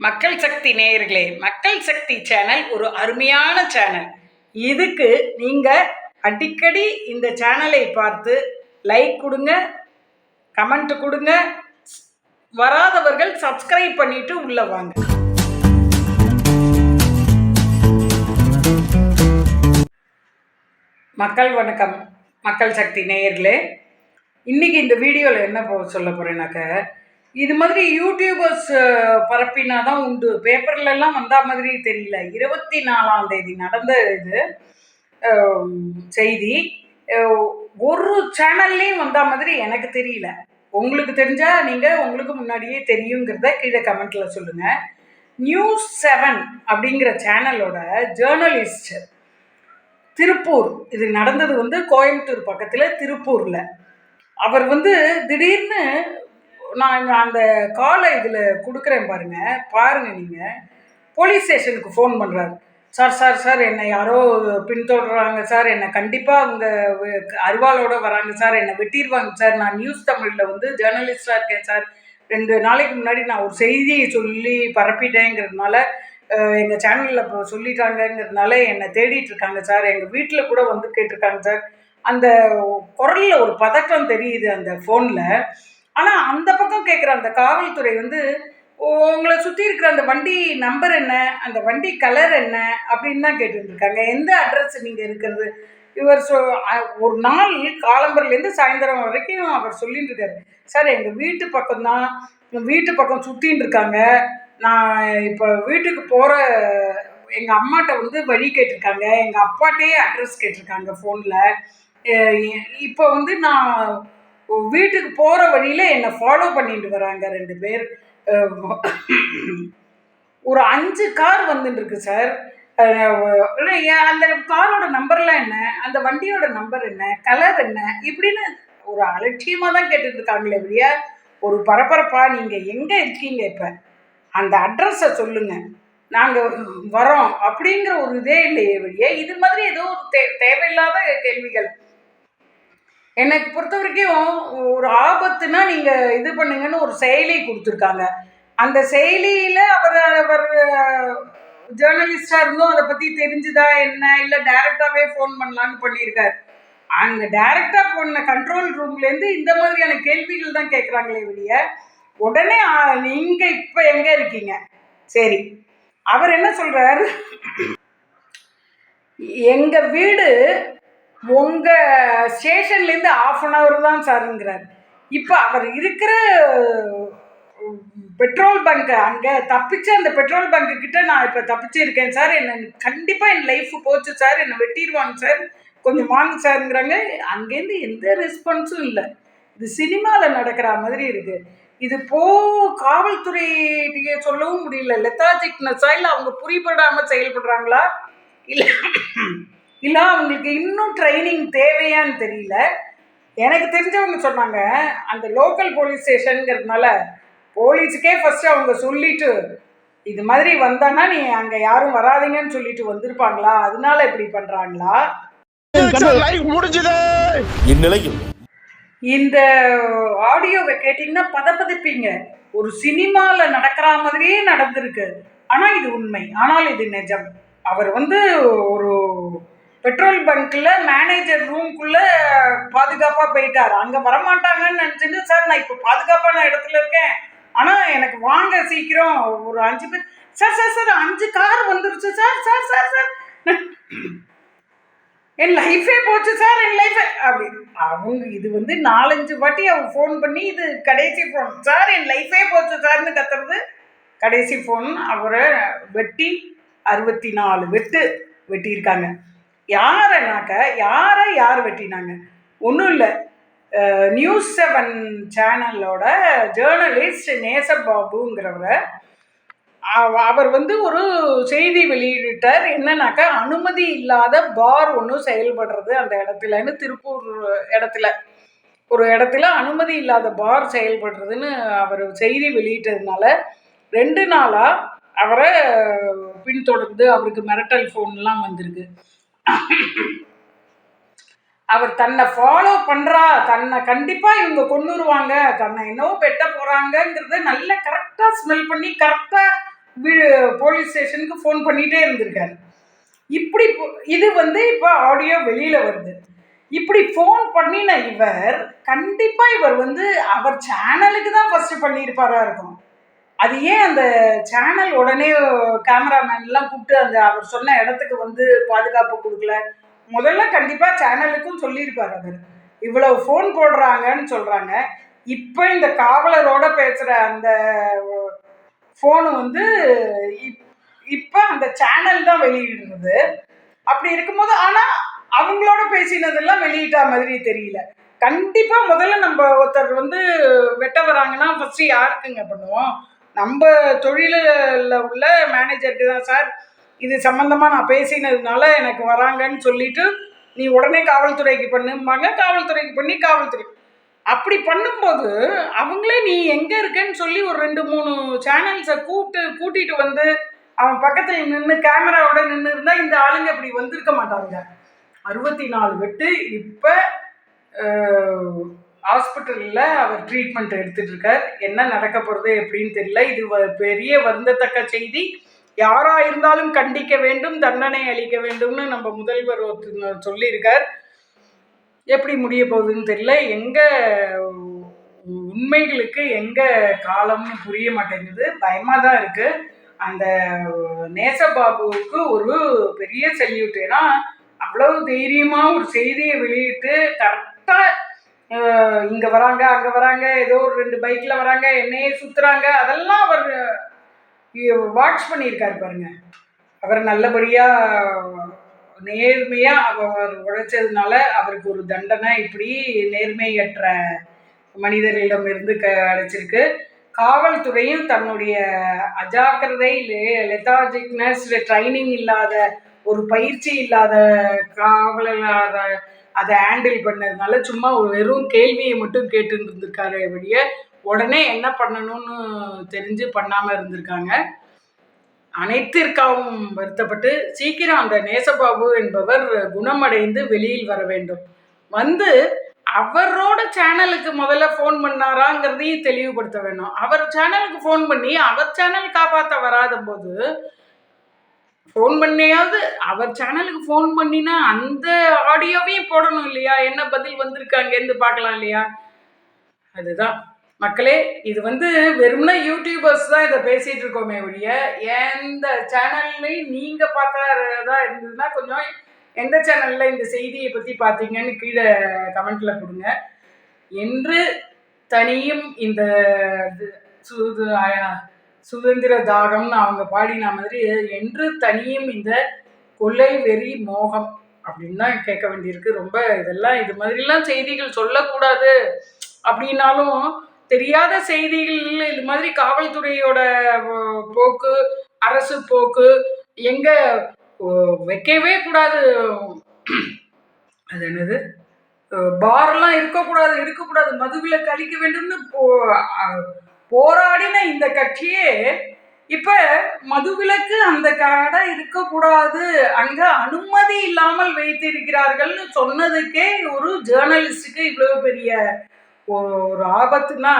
மக்கள் சக்தி நேயர்களே மக்கள் சக்தி சேனல் ஒரு அருமையான சேனல். இதுக்கு நீங்கள் அடிக்கடி இந்த சேனலை பார்த்து லைக் கொடுங்க கமெண்ட் கொடுங்க வராதவர்கள் சப்ஸ்கிரைப் பண்ணிட்டு உள்ள வாங்க. மக்கள் வணக்கம் மக்கள் சக்தி நேயர்களே. இன்னைக்கு இந்த வீடியோவில் என்ன சொல்ல போகிறேன்னாக்க இது மாதிரி யூடியூபர்ஸ் பரப்பினா தான் உண்டு. பேப்பர்லலாம் வந்தால் மாதிரி தெரியல. இருபத்தி நாலாம் தேதி நடந்த இது செய்தி. ஒரு சேனல்லையும் வந்தால் மாதிரி எனக்கு தெரியல. உங்களுக்கு தெரிஞ்சா நீங்கள் உங்களுக்கு முன்னாடியே தெரியுங்கிறத கீழே கமெண்ட்டில் சொல்லுங்கள் நியூஸ் செவன் அப்படிங்கிற சேனலோட ஜேர்னலிஸ்ட் திருப்பூர். இது நடந்தது வந்து கோயம்புத்தூர் பக்கத்தில் திருப்பூரில். அவர் வந்து திடீர்னு நான் அந்த காலை இதில் கொடுக்குறேன் பாருங்க. பாருங்க நீங்கள் போலீஸ் ஸ்டேஷனுக்கு ஃபோன் பண்ணுறாரு சார் சார் சார் என்னை யாரோ பின்தொடர்றாங்க சார். என்னை கண்டிப்பாக அவங்க வி- வராங்க சார். என்னை வெட்டிடுவாங்க சார். நான் நியூஸ் தமிழில் வந்து ஜேர்னலிஸ்டாக இருக்கேன் சார். ரெண்டு நாளைக்கு முன்னாடி நான் ஒரு செய்தியை சொல்லி பரப்பிட்டேங்கிறதுனால எங்கள் சேனலில் இப்போ சொல்லிட்டாங்கிறதுனால என்னை தேடிட்டு இருக்காங்க சார். எங்கள் வீட்டில் கூட வந்து கேட்டிருக்காங்க சார். அந்த குரலில் ஒரு பதட்டம் தெரியுது அந்த ஃபோனில் ஆனால் அந்த பக்கம் கேட்குற அந்த காவல்துறை வந்து உங்களை சுற்றி இருக்கிற அந்த வண்டி நம்பர் என்ன? அந்த வண்டி கலர் என்ன? அப்படின்னு தான் கேட்டுருக்காங்க எந்த அட்ரஸ் நீங்கள் இருக்கிறது? இவர் சொ ஒரு நாள் காலம்பரிலேருந்து சாயந்தரம் வரைக்கும் அவர் சொல்லிட்டு இருக்காரு சார் எங்கள் வீட்டு பக்கம்தான் வீட்டு பக்கம் சுற்றின்னு இருக்காங்க. நான் இப்போ வீட்டுக்கு போகிற எங்கள் அம்மாட்ட வந்து வழி கேட்டிருக்காங்க எங்கள் அப்பாட்டையே அட்ரஸ் கேட்டிருக்காங்க ஃபோனில் இப்போ வந்து நான் வீட்டுக்கு போகிற வழியில் என்னை ஃபாலோ பண்ணிட்டு வராங்க ரெண்டு பேர். ஒரு அஞ்சு கார் வந்துட்டுருக்கு சார். ஏன் அந்த காரோட நம்பர்லாம் என்ன? அந்த வண்டியோட நம்பர் என்ன? கலர் என்ன? இப்படின்னு ஒரு அலட்சியமாக தான் கேட்டுட்டு இருக்காங்களே வெளிய ஒரு பரபரப்பாக நீங்கள் எங்கே இருக்கீங்க இப்போ? அந்த அட்ரஸை சொல்லுங்கள் நாங்கள் வரோம் அப்படிங்கிற ஒரு இதே இல்லையே வழியே இது மாதிரி ஏதோ ஒரு தே தேவையில்லாத கேள்விகள். எனக்கு பொறுத்த வரைக்கும் ஒரு ஆபத்துனா நீங்கள் இது பண்ணுங்கன்னு ஒரு செயலி கொடுத்துருக்காங்க. அந்த செயலியில் அவர் அவர் ஜேர்னலிஸ்டாக இருந்தும் அதை பற்றி தெரிஞ்சுதா என்ன? இல்லை டைரெக்டாகவே ஃபோன் பண்ணலான்னு பண்ணியிருக்காரு. அங்கே டைரெக்டாக பண்ண கண்ட்ரோல் ரூம்லேருந்து இந்த மாதிரியான கேள்விகள் தான் கேட்குறாங்களே வெளிய உடனே நீங்கள் இப்போ எங்கே இருக்கீங்க? சரி. அவர் என்ன சொல்கிறார் எங்கள் வீடு உங்கள் ஸ்டேஷன்லேருந்து ஆஃப் அன் ஹவர் தான் சாருங்கிறார். இப்போ அவர் இருக்கிற பெட்ரோல் பங்க் அங்கே தப்பிச்சு அந்த பெட்ரோல் பங்கு கிட்ட நான் இப்போ தப்பிச்சு இருக்கேன் சார். என்ன கண்டிப்பாக என் லைஃப் போச்சு சார். என்னை வெட்டிடுவாங்க சார். கொஞ்சம் வாங்க சாருங்கிறாங்க. அங்கேருந்து எந்த ரெஸ்பான்ஸும் இல்லை. இது சினிமாவில் நடக்கிற மாதிரி இருக்கு. இது போ காவல்துறையிட்டே சொல்லவும் முடியல. லெத்தாஜிக்னஸா இல்லை அவங்க புரியப்படாமல் செயல்படுறாங்களா? இல்லை இல்லை அவங்களுக்கு இன்னும் ட்ரைனிங் தேவையான்னு தெரியல. எனக்கு தெரிஞ்சவங்க சொன்னாங்க அந்த லோக்கல் போலீஸ் ஸ்டேஷனுங்கிறதுனால போலீஸுக்கே ஃபர்ஸ்ட் அவங்க சொல்லிட்டு இது மாதிரி வந்தானா நீ அங்கே யாரும் வராதீங்கன்னு சொல்லிட்டு வந்திருப்பாங்களா? அதனால இப்படி பண்ணுறாங்களா இந்நிலையில் இந்த ஆடியோவை கேட்டிங்கன்னா பதப்பதப்பீங்க. ஒரு சினிமாவில் நடக்கிற மாதிரியே நடந்திருக்கு. ஆனால் இது உண்மை. ஆனால் இது நிஜம். அவர் வந்து ஒரு பெட்ரோல் பங்க்கில் மேனேஜர் ரூம்குள்ளே பாதுகாப்பாக போயிட்டார். அங்கே வரமாட்டாங்கன்னு நினச்சிட்டு சார் நான் இப்போ பாதுகாப்பான இடத்துல இருக்கேன். ஆனால் எனக்கு வாங்க சீக்கிரம். ஒரு அஞ்சு பேர் சார் சார் சார் அஞ்சு கார் வந்துருச்சு சார் சார் சார் சார். என் லைஃபே போச்சு சார் என் லைஃபே அப்படி அவங்க இது வந்து நாலஞ்சு வாட்டி அவங்க ஃபோன் பண்ணி இது கடைசி ஃபோன் சார் என் லைஃபே போச்சு சார்னு கத்துறது. கடைசி ஃபோன் அவரை வெட்டி அறுபத்தி நாலு வெட்டு வெட்டியிருக்காங்க. யாரைனாக்க யாரை யார் வெட்டினாங்க? ஒன்றும் இல்லை. நியூஸ் செவன் சேனலோட ஜேர்னலிஸ்ட் நேசபாபுங்கிறவரை அவ- அவர் வந்து ஒரு செய்தி வெளியிட்டார். என்னன்னாக்கா அனுமதி இல்லாத பார் ஒன்று செயல்படுறது அந்த இடத்துலன்னு திருப்பூர் இடத்துல. ஒரு இடத்துல அனுமதி இல்லாத பார் செயல்படுறதுன்னு அவர் செய்தி வெளியிட்டதுனால ரெண்டு நாளாக அவரை பின்தொடர்ந்து அவருக்கு மிரட்டல் ஃபோன்லாம் வந்திருக்கு. அவர் தன்னை ஃபாலோ பண்ணுறா தன்னை கண்டிப்பாக இவங்க கொண்டுருவாங்க தன்னை என்னவோ வெட்ட போகிறாங்கங்கிறத நல்ல கரெக்டாக ஸ்மெல் பண்ணி கரெக்டாக வீ- போலீஸ் ஸ்டேஷனுக்கு ஃபோன் பண்ணிகிட்டே இருந்திருக்காரு. இப்படி போ- இது வந்து இப்போ ஆடியோ வெளியில் வருது. இப்படி ஃபோன் பண்ணின இவர் கண்டிப்பாக இவர் வந்து அவர் சேனலுக்கு தான் ஃபஸ்ட்டு பண்ணியிருப்பாரா இருக்கும். அது ஏன் அந்த சேனல் உடனே கேமராமேன்லாம் கூப்பிட்டு அந்த அவர் சொன்ன இடத்துக்கு வந்து பாதுகாப்பு கொடுக்கல? முதல்ல கண்டிப்பாக சேனலுக்கும் சொல்லியிருப்பார் அவர். இவ்வளவு ஃபோன் போடுறாங்கன்னு சொல்கிறாங்க இப்போ இந்த காவலரோட பேசுகிற அந்த ஃபோனு வந்து இப் இப்போ அந்த சேனல் தான் வெளியிடுறது. அப்படி இருக்கும்போது ஆனால் அவங்களோட பேசினதெல்லாம் வெளியிட்டா மாதிரி தெரியல. கண்டிப்பாக முதல்ல நம்ம ஒருத்தர் வந்து வெட்ட வராங்கன்னா ஃபஸ்ட்டு யாருக்குங்க பண்ணுவோம்? நம்ம தொழிலில் உள்ள மேனேஜருக்கு தான் சார் இது சம்மந்தமாக நான் பேசினதுனால எனக்கு வராங்கன்னு சொல்லிட்டு நீ உடனே காவல்துறைக்கு பண்ணும்பாங்க காவல்துறைக்கு பண்ணி காவல்துறை. அப்படி பண்ணும்போது அவங்களே நீ எங்கே இருக்கேன்னு சொல்லி ஒரு ரெண்டு மூணு சேனல்ஸை கூப்பிட்டு கூட்டிகிட்டு வந்து அவன் பக்கத்தில் நின்று கேமராவோட நின்று இருந்தால் இந்த ஆளுங்க இப்படி வந்திருக்க மாட்டாங்க. அறுபத்தி நாலு வெட்டு இப்போ ஹாஸ்பிட்டலில் அவர் ட்ரீட்மெண்ட் எடுத்துட்டு இருக்கார் என்ன நடக்க போகிறது எப்படின்னு தெரியல. இது வ- பெரிய வருந்தத்தக்க செய்தி. யாராக இருந்தாலும் கண்டிக்க வேண்டும் தண்டனை அளிக்க வேண்டும்னு நம்ம முதல்வர் ஒருத்தர் சொல்லியிருக்கார். எப்படி முடிய போகுதுன்னு தெரியல. எங்கே உண்மைகளுக்கு எங்கே காலம்னு புரிய மாட்டேங்குது. பயமாக தான் இருக்குது அந்த நேசபாபுவுக்கு ஒரு பெரிய சல்யூட் ஏன்னா அவ்வளவு தைரியமாக ஒரு செய்தியை வெளியிட்டு கரெக்டாக இங்கே வராங்க அங்கே வராங்க ஏதோ ஒரு ரெண்டு பைக்கில் வராங்க என்னையே சுற்றுறாங்க அதெல்லாம் அவர் வாட்ச் பண்ணியிருக்காரு பாருங்க. அவர் நல்லபடியாக நேர்மையாக அவர் உழைச்சதுனால அவருக்கு ஒரு தண்டனை இப்படி நேர்மையற்ற மனிதர்களிடமிருந்து க அடைச்சிருக்கு. காவல்துறையும் தன்னுடைய அஜாக்கிரதை லெத்தாஜிக்னஸ் ட்ரைனிங் இல்லாத ஒரு பயிற்சி இல்லாத காவலர் அதை ஹேண்டில் பண்ணதுனால சும்மா ஒரு வெறும் கேள்வியை மட்டும் கேட்டுன்னு இருந்திருக்காரு வழிய உடனே என்ன பண்ணணும்னு தெரிஞ்சு பண்ணாமல் இருந்திருக்காங்க. அனைத்திற்காகவும் வருத்தப்பட்டு சீக்கிரம் அந்த நேசபாபு என்பவர் குணமடைந்து வெளியில் வர வேண்டும். வந்து அவரோட சேனலுக்கு முதல்ல ஃபோன் பண்ணாராங்கிறதையும் தெளிவுபடுத்த வேணும். அவர் சேனலுக்கு ஃபோன் பண்ணி அவர் சேனல் காப்பாற்ற வராத போது ஃபோன் பண்ணியாவது அவர் சேனலுக்கு ஃபோன் பண்ணினா அந்த ஆடியோவையும் போடணும் இல்லையா? என்ன பதில் வந்திருக்கு அங்கேருந்து பார்க்கலாம் இல்லையா? அதுதான். மக்களே இது வந்து வெறும்னா யூடியூபர்ஸ் தான் இதை பேசிகிட்டு இருக்கோமே ஒழிய எந்த சேனல்லையும் நீங்கள் பார்த்தா இருந்ததுன்னா கொஞ்சம் எந்த சேனலில் இந்த செய்தியை பற்றி பார்த்தீங்கன்னு கீழே கமெண்ட்டில் கொடுங்க. என்று தனியும் இந்த இது சுது சுதந்திர தாகம்னு அவங்க பாடின மாதிரி என்று தனியும் இந்த கொள்ளை வெறி மோகம் அப்படின்னு தான் கேட்க வேண்டியிருக்கு. ரொம்ப இதெல்லாம் இது மாதிரிலாம் செய்திகள் சொல்லக்கூடாது அப்படின்னாலும் தெரியாத செய்திகள் இது மாதிரி காவல்துறையோட போக்கு அரசு போக்கு எங்க வைக்கவே கூடாது. அது என்னது? பார்லாம் இருக்கக்கூடாது இருக்கக்கூடாது மதுவில் கழிக்க வேண்டும்னு போ போராடின இந்த கட்சியே இப்ப மதுவிலக்கு அந்த கடை இருக்கக்கூடாது. அங்க அனுமதி இல்லாமல் வைத்திருக்கிறார்கள்னு சொன்னதுக்கே ஒரு ஜேர்னலிஸ்டுக்கு இவ்வளவு பெரிய ஒரு ஒரு ஆபத்துனா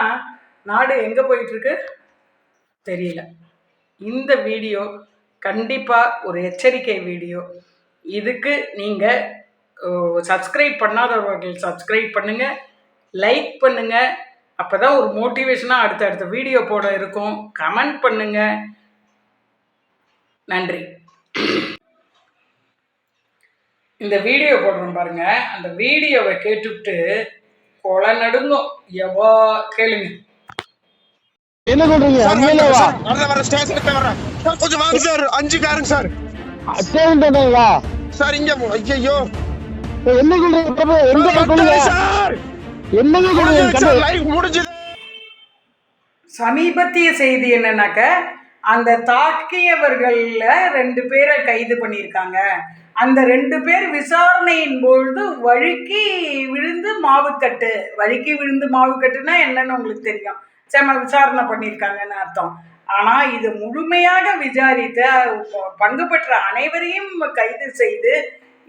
நாடு எங்கே போயிட்டுருக்கு? தெரியல. இந்த வீடியோ கண்டிப்பாக ஒரு எச்சரிக்கை வீடியோ. இதுக்கு நீங்கள் சப்ஸ்கிரைப் பண்ணாதவர்கள் சப்ஸ்கிரைப் பண்ணுங்கள் லைக் பண்ணுங்கள் அப்போ தான் ஒரு மோட்டிவேஷனாக அடுத்த அடுத்த வீடியோ போட இருக்கும். கமெண்ட் பண்ணுங்கள் நன்றி. இந்த வீடியோ போடுறோம் பாருங்க. அந்த வீடியோவை கேட்டுவிட்டு கொலை நடுங்கும். எவா கேளுங்க. என்ன சொல்றீங்க? கொஞ்சம் வாங்க. சார் அஞ்சு காருங்க சார். ஸ்டேஷன் தானேங்களா சார் இங்க ஐயோ என்ன சொல்றீங்க? எந்த சார். முடிஞ்சது. சமீபத்திய செய்தி என்னன்னாக்க அந்த தாக்கியவர்கள்ல ரெண்டு பேரை கைது பண்ணியிருக்காங்க. அந்த ரெண்டு பேர் விசாரணையின் பொழுது வழுக்கி விழுந்து மாவுக்கட்டு. வழுக்கி விழுந்து மாவுக்கட்டுனா என்னன்னு உங்களுக்கு தெரியும். செம விசாரணை பண்ணியிருக்காங்கன்னு அர்த்தம். ஆனால் இது முழுமையாக விசாரித்து பங்கு பெற்ற அனைவரையும் கைது செய்து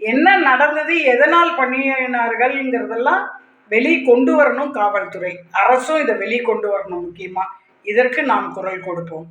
என்ன நடந்தது எதனால் பண்ணினார்கள்ங்கிறதெல்லாம் வெளி கொண்டு வரணும் காவல்துறை. அரசும் இதை வெளி கொண்டு வரணும் முக்கியமாக இதற்கு நாம் குரல் கொடுப்போம்.